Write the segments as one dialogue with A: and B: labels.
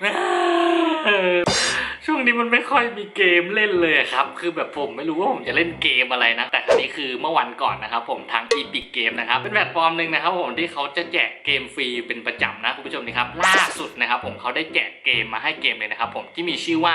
A: 啊 นี้มันไม่ค่อยมีเกมเล่นเลยครับ คือแบบผมไม่รู้ว่าผมจะเล่นเกมอะไรนะ แต่ครั้นี้คือเมื่อวันก่อนนะครับผมทาง Epic Game นะครับ เป็นแพลตฟอร์มหนึ่งนะครับผมที่เขาจะแจกเกมฟรีเป็นประจำนะคุณผู้ชมนะครับ ล่าสุดนะครับผมเขาได้แจกเกมมาให้เกมเลยนะครับผมที่มีชื่อว่า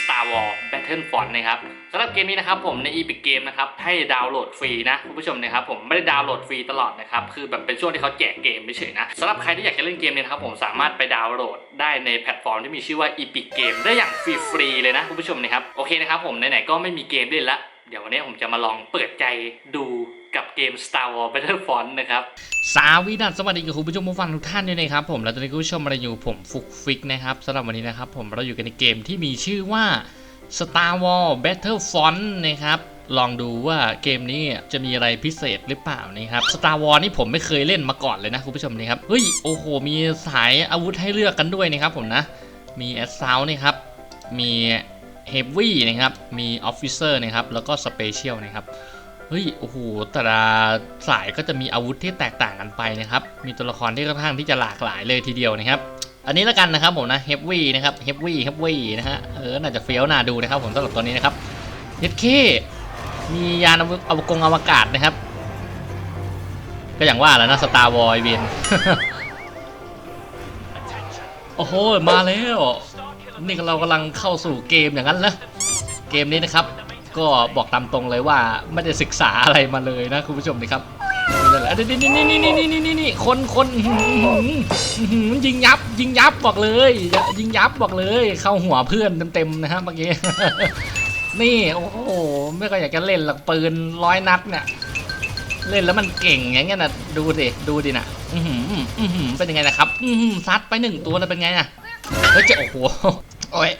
A: Star Wars Battlefront นะครับสำหรับเกมนี้นะครับผมใน Epic Game นะครับให้ดาวน์โหลดฟรีนะคุณผู้ชมนะครับผมไม่ได้ดาวน์โหลดฟรีตลอดนะครับคือแบบเป็นช่วงที่เขาแจกเกมเฉยๆนะสำหรับใครที่อยากจะเล่นเกมเนี่ยนะครับผมสามารถไปดาวน์โหลดได้ในแพลตฟอร์มที่มีชื่อว่า Epic Game ได้อย่างฟรีๆเลยนะคุณผู้ชมนะครับโอเคนะครับผมไหนๆก็ไม่มีเกมเล่นละเดี๋ยววันนี้ผมจะมาลองเปิดใจดูกับเกม Star Wars Battlefront นะครับ
B: สาวิดัสสวัสดีกับคุณผู้ชมผู้ฟังทุกท่านด้วยนะครับผมและตอนนี้คุณผู้ชมมาอยู่ผมฟุกฟิกนะครับสำหรับวันนี้นะครับผมเราอยู่กันในเกมที่มีชื่อว่า Star Wars Battlefront นะครับลองดูว่าเกมนี้จะมีอะไรพิเศษหรือเปล่านะครับ Star Wars นี่ผมไม่เคยเล่นมาก่อนเลยนะคุณผู้ชมนี่ครับเฮ้ยโอ้โห มีสายอาวุธให้เลือกกันด้วยนะครับผมนะ มีแอสซาวนี่ครับ มีเฮฟวี่นะครับ มีออฟฟิเซอร์นะครับ แล้วก็สเปเชียลนะครับ เฮ้ย โอ้โห แต่ละสายก็จะมีอาวุธที่แตกต่างกันไปนะครับ มีตัวละครที่ค่อนข้างที่จะหลากหลายเลยทีเดียวนะครับ อันนี้แล้วกันนะครับผมนะ เฮฟวี่นะครับ เฮฟวี่ เฮฟวี่นะฮะ เออ น่าจะเฟี้ยวน่าดูนะครับผมสำหรับตัวนี้นะครับเฮดเคมียานอวกงอวกาศนะครับ ก็อย่างว่าแหล้วนะสตาร์วอลเวนโอ้โห มาแล้ว นี่เรากำลังเข้าสู่เกมอย่างนั้นเหรอเกมนี้นะครับ ก็บอกตามตรงเลยว่าไม่ได้ศึกษาอะไรมาเลยนะคุณผู้ชมนี่ครับนี่นี่นี่นี่นี่นี่นี่นี่คนคนยิงยับ ยิงยับบอกเลย ยิงยับบอกเลย เข้าหัวเพื่อนเต็มๆนะฮะเมื่อกี้นี่โอ้โหไม่ก็อยากจะเล่นหลักปืนร้อยนัดเนี่ยเล่นแล้วมันเก่งอย่างเงี้ยนะดูดิดูดินะเป็นยังไงนะครับซัดไปหนึ่งตัวแล้วเป็นไงน่ะ เฮ้ยเจะโอ้โหโอ้ย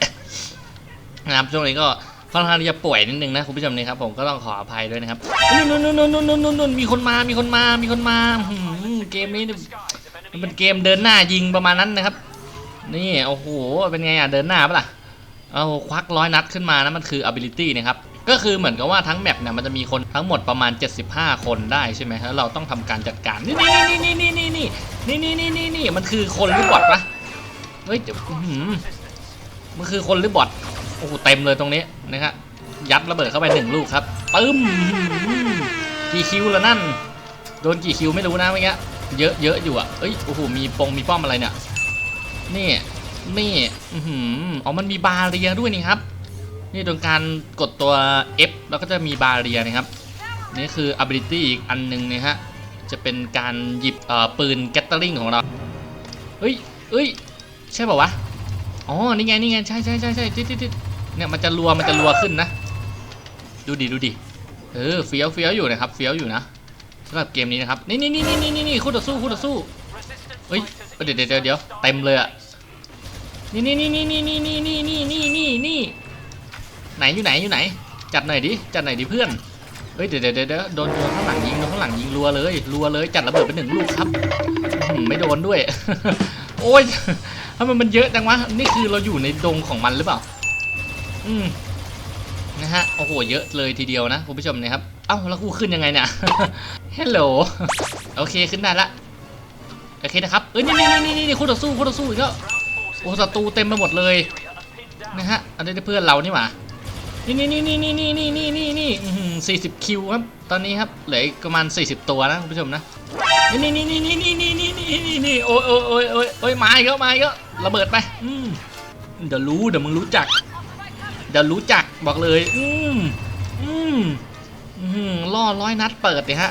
B: นะครับช่วงนี้ก็ค่อนข้างที่จะป่วยนิดนึงนะคุณผู้ชมนี่ครับผมก็ต้องขออภัยด้วยนะครับนู่นนู่นนู่นนู่นนู่นนู่นมีคนมามีคนมามีคนมาเกมนี้มันเป็นเกมเดินหน้ายิงประมาณนั้นนะครับ นี่โอ้โหเป็นไงอะเดินหน้าปะล่ะเอาควักร้อยนัดขึ้นมานะมันคือ ability นะครับก็คือเหมือนกับว่าทั้งแมปเนี่ยมันจะมีคนทั้งหมดประมาณ 75 คนได้ใช่ไหมแล้วเราต้องทำการจัดการนี่นี่นี่นี่นี่นี่นี่นี่นี่นี่นี่มันคือคนหรือบอทปะ เฮ้ยมันคือคนหรือบอทโอ้โหเต็มเลยตรงนี้นะครับยัดระเบิดเข้าไปหนึ่งลูกครับปึ้มกี่คิวแล้วนั่น โดนกี่คิวไม่รู้นะเมื่อกี้เยอะเยอะอยู่อะเอ้ยโอ้โหมีปงมีป้อมอะไรเนี่ยนี่นี่อือหืออ๋อมันมีบาเรียด้วยนี่ครับ นี่โดนการกดตัว F แล้วก็จะมีบาเรียนะครับนี่คือ ability อีกอันหนึ่งนะฮะจะเป็นการหยิบปืนแกตเตอริงของเราเฮ้ยเฮ้ย ใช่ป่าวะอ๋อนี่ไงนี่ไงใช่ใช่ใช่ใช่ทิดทิดทิดเนี่ยมันจะรัวมันจะรัวขึ้นนะ ดูดิดูดิเออเฟี้ยวเฟี้ยวอยู่นะครับเฟี้ยวอยู่นะสำหรับเกมนี้นะครับนี่นี่นี่นี่นี่นี่คู่ต่อสู้คู่ต่อสู้เฮ้ยเดี๋ยวเดี๋ยวเดี๋ยวเต็มเลยอะนี่นี่นี่นี่นี่นี่นี่นี่นี่นี่นี่ไหนอยู่ไหนอยู่ไหน จัดหน่อยดิจัดหน่อยดิเพื่อนเฮ้ยเดี๋ยวเดี๋ยวเดี๋ยวโดนโดนข้างหลังยิงโดนข้างหลังยิงรัวเลยรัวเลยจัดระเบิดไปหนึ่งลูกครับไม่โดนด้วย โอ้ย ทำไมมันเยอะจังวะ นี่คือเราอยู่ในดงของมันหรือเปล่า อืม นะฮะ โอ้โห เยอะเลยทีเดียวนะคุณผู้ชมนะครับ เอ้า แล้วกูขึ้นยังไงเนี่ยฮัลโหล โอเค ขึ้นได้ละ โอเคนะครับ เอ้ย นี่นี่นี่นี่นี่คู่ต่อสู้คู่ต่อสู้อีกแล้ว โอ้ศัตรูเต็มไปหมดเลย นะฮะ อันนี้เพื่อนเรานี่หว่า นี่นี่นี่นี่นี่นี่นี่นี่นี่นี่สี่สิบคิวครับ ตอนนี้ครับเหลือประมาณสี่สิบตัวนะคุณผู้ชมนะ นี่นี่นี่นี่นี่นี่นี่นี่นี่นี่โอ้ยโอ้ยโอ้ยโอ้ยโอ้ยมาอีกแล้วมาอีกแล้วระเบิดไปอืมเดี๋ยวรู้เดี๋ยวมึงรู้จัก เดี๋ยวรู้จักบอกเลย อืมอืมอืมล่อร้อยนัดเปิดเลยฮะ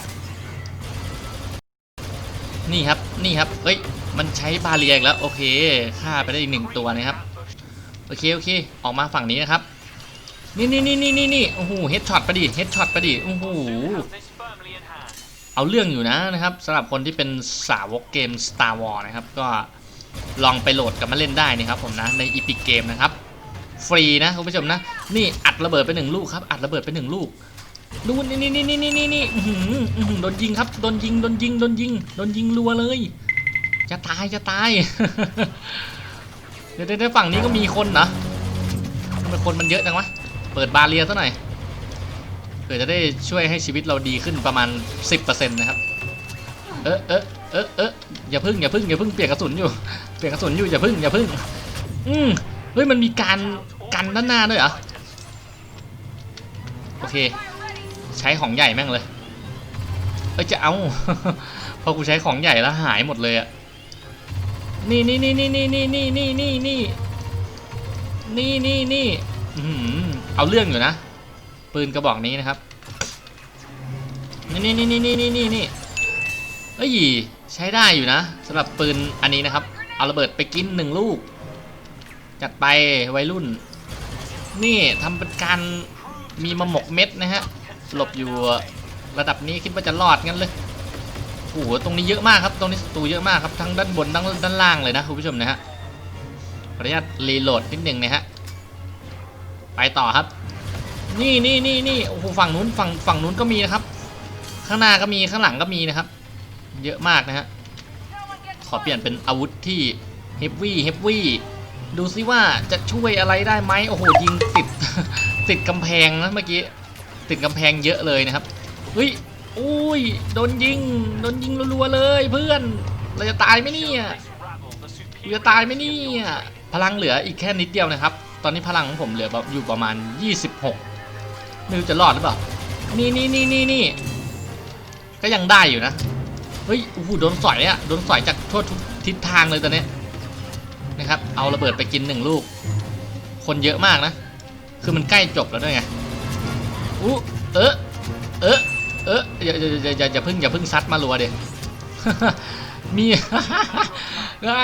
B: นี่ครับนี่ครับเฮ้ยมันใช้บาเรียกแล้วโอเคฆ่าไปได้อีกหนึ่งตัวนะครับ โอเคโอเค ออกมาฝั่งนี้นะครับ นี่นี่นี่นี่นี่นี่โอ้โหเฮดช็อตไปดิเฮดช็อตไปดิโอ้โหเอาเรื่องอยู่นะนะครับสำหรับคนที่เป็นสาวกเกม Star Wars นะครับ ก็ลองไปโหลดกันมาเล่นได้นะครับผมนะใน Epic Game นะครับ ฟรีนะคุณผู้ชมนะ นี่อัดระเบิดไปหนึ่งลูกครับ อัดระเบิดไปหนึ่งลูกดูนี่นี่นี่นี่นี่นี่นี่อื้อหือโดนยิงครับโดนยิงโดนยิงโดนยิงโดนยิงรัวเลย จะตายจะตาย เดี๋ยวเดี๋ยวฝั่งนี้ก็มีคนนะทำไมคนมันเยอะจังวะ เปิดบาเรียซะหน่อยเผื่อจะได้ช่วยให้ชีวิตเราดีขึ้นประมาณ 10%นะครับ เออเออเออเอออย่าพึ่งอย่าพึ่งอย่าพึ่งเปลี่ยนกระสุนอยู่ เปลี่ยนกระสุนอยู่อย่าพึ่งอย่าพึ่ง อืมเฮ้ยมันมีการกันด้านหน้าด้วยเหรอ โอเค ใช้ของใหญ่แม่งเลย เอ้ยจะเอา พอกูใช้ของใหญ่แล้วหายหมดเลยอะนี่นี่นี่นี่นี่นี่นี่นี่นี่นี่นี่นี่นี่ เอาเรื่องอยู่นะ ปืนกระบอกนี้นะครับ นี่นี่นี่นี่นี่นี่นี่เอ้ยใช้ได้อยู่นะสำหรับปืนอันนี้นะครับ เอาระเบิดไปกินหนึ่งลูก จัดไปวัยรุ่น นี่ทำเป็นการมีมาหมกเม็ดนะฮะหลบอยู่ระดับนี้คิดว่าจะรอดงั้นเลยโอ้โหตรงนี้เยอะมากครับ ตรงนี้ศัตรูเยอะมากครับทั้งด้านบนทั้งด้านล่างเลยนะคุณผู้ชมนะฮะขออนุญาตรีโหลดนิดหนึ่งนะฮะ ไปต่อครับ นี่นี่นี่นี่โอ้โหฝั่งนู้นฝั่งฝั่งนู้นก็มีนะครับ ข้างหน้าก็มีข้างหลังก็มีนะครับ เยอะมากนะฮะขอเปลี่ยนเป็นอาวุธที่เฮฟวี่เฮฟวี่ดูซิว่าจะช่วยอะไรได้ไหมโอ้โหยิงติดติดกำแพงนะเมื่อกี้ติดกำแพงเยอะเลยนะครับเฮ้ยอุ้ยโดนยิงโดนยิงรัวๆเลยเพื่อนเราจะตายไหมเนี่ยเราจะตายไหมเนี่ยพลังเหลืออีกแค่นิดเดียวนะครับ ตอนนี้พลังของผมเหลือแบบอยู่ประมาณ 26 ไม่รู้จะรอดหรือเปล่า นี่นี่นี่นี่นี่ก็ยังได้อยู่นะ เฮ้ย โอ้โห โดนสอยอะโดนสอยจากทั่วทุกทิศทางเลยตอนนี้นะครับ เอาระเบิดไปกินหนึ่งลูก คนเยอะมากนะ คือมันใกล้จบแล้วด้วยไง อู้เออเออเอออย่าอย่าอย่าอย่าอย่าเพึ่งอย่าเพึ่งซัดมารัวเด็มีได้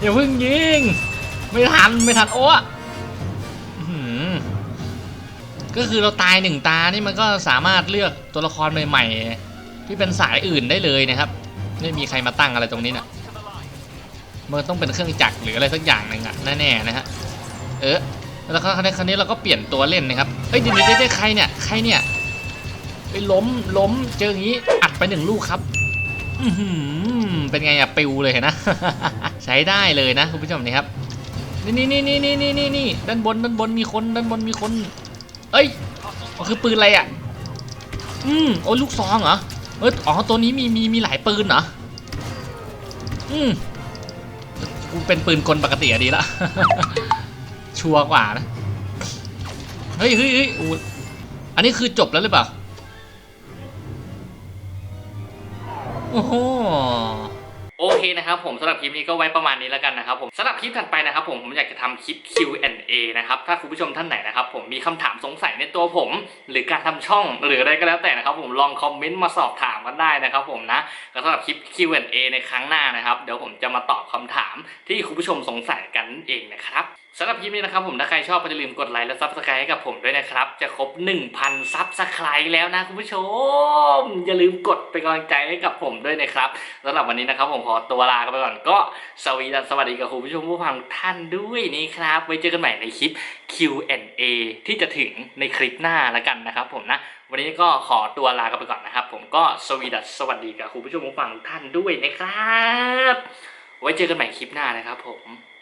B: อย่าเพึ่งยิง ไม่ทันไม่ทันโอ้ก็คือเราตายหนึ่งตานี่มันก็สามารถเลือกตัวละครใหม่ๆที่เป็นสายอื่นได้เลยนะครับไม่มีใครมาตั้งอะไรตรงนี้น่ะมันต้องเป็นเครื่องจักรหรืออะไรสักอย่างหนึ่งอะแน่ๆนะฮะเออแล้วคราวนี้คราวนี้เราก็เปลี่ยนตัวเล่นนะครับเอ้ยเดี๋ยวเดี๋ยวเดี๋ยวใครเนี่ยใครเนี่ยไปล้มล้มเจออย่างนี้อัดไปหนึ่งลูกครับอืเป็นไงอะปิวเลยนะ ใช้ได้เลยนะคุณผู้ชมนี่ครับ นี่นี่นี่นี่นี่นี่นี่ด้านบนด้านบนมีคนด้านบนมีคน เอ้ยมันคือปืนอะไรอะ อืมโอ้ลูกซองเหรอ เอออ๋อตัวนี้มีมีมีหลายปืนเหรอ อืมกูเป็นปืนกลปกติอะดีละ ชัวร์กว่านะ เฮ้ยเฮ้ยเฮ้ยอู้อันนี้คือจบแล้วหรือเปล่า โอ้โห
A: โอเคนะครับผมสำหรับคลิปนี้ก็ไว้ประมาณนี้แล้วกันนะครับผมสำหรับคลิปถัดไปนะครับผมผมอยากจะทำคลิป Q&A นะครับถ้าคุณผู้ชมท่านไหนนะครับผมมีคำถามสงสัยในตัวผม หรือการทำช่องหรืออะไรก็แล้วแต่นะครับผมลองคอมเมนต์มาสอบถามกันได้นะครับผมนะแล้วสำหรับคลิป Q&A ในครั้งหน้านะครับเดี๋ยวผมจะมาตอบคำถามที่คุณผู้ชมสงสัยกันเองนะครับ สำหรับคลิปนี้นะครับผมถ้าใครชอบก็อย่าลืมกดไลค์และซับสไครต์ให้กับผมด้วยนะครับ จะครบ 1,000ซับสไครต์แล้วนะคุณผู้ชม อย่าลืมกดเป็นกำลังใจให้กับผมด้วยนะครับสำหรับวันนี้นะครับผมขอตัวลาไปก่อนก็สวีดัสสวัสดีกับคุณผู้ชมผู้ฟังท่านด้วยนี่ครับไว้เจอกันใหม่ในคลิป Q&A ที่จะถึงในคลิปหน้าแล้วกันนะครับผมนะวันนี้ก็ขอตัวลากันไปก่อนนะครับ ผมก็สวีดัสสวัสดีกับคุณผู้ชมผู้ฟังท่านด้วยนะครับ ไว้เจอกันใหม่คลิปหน้านะครับผม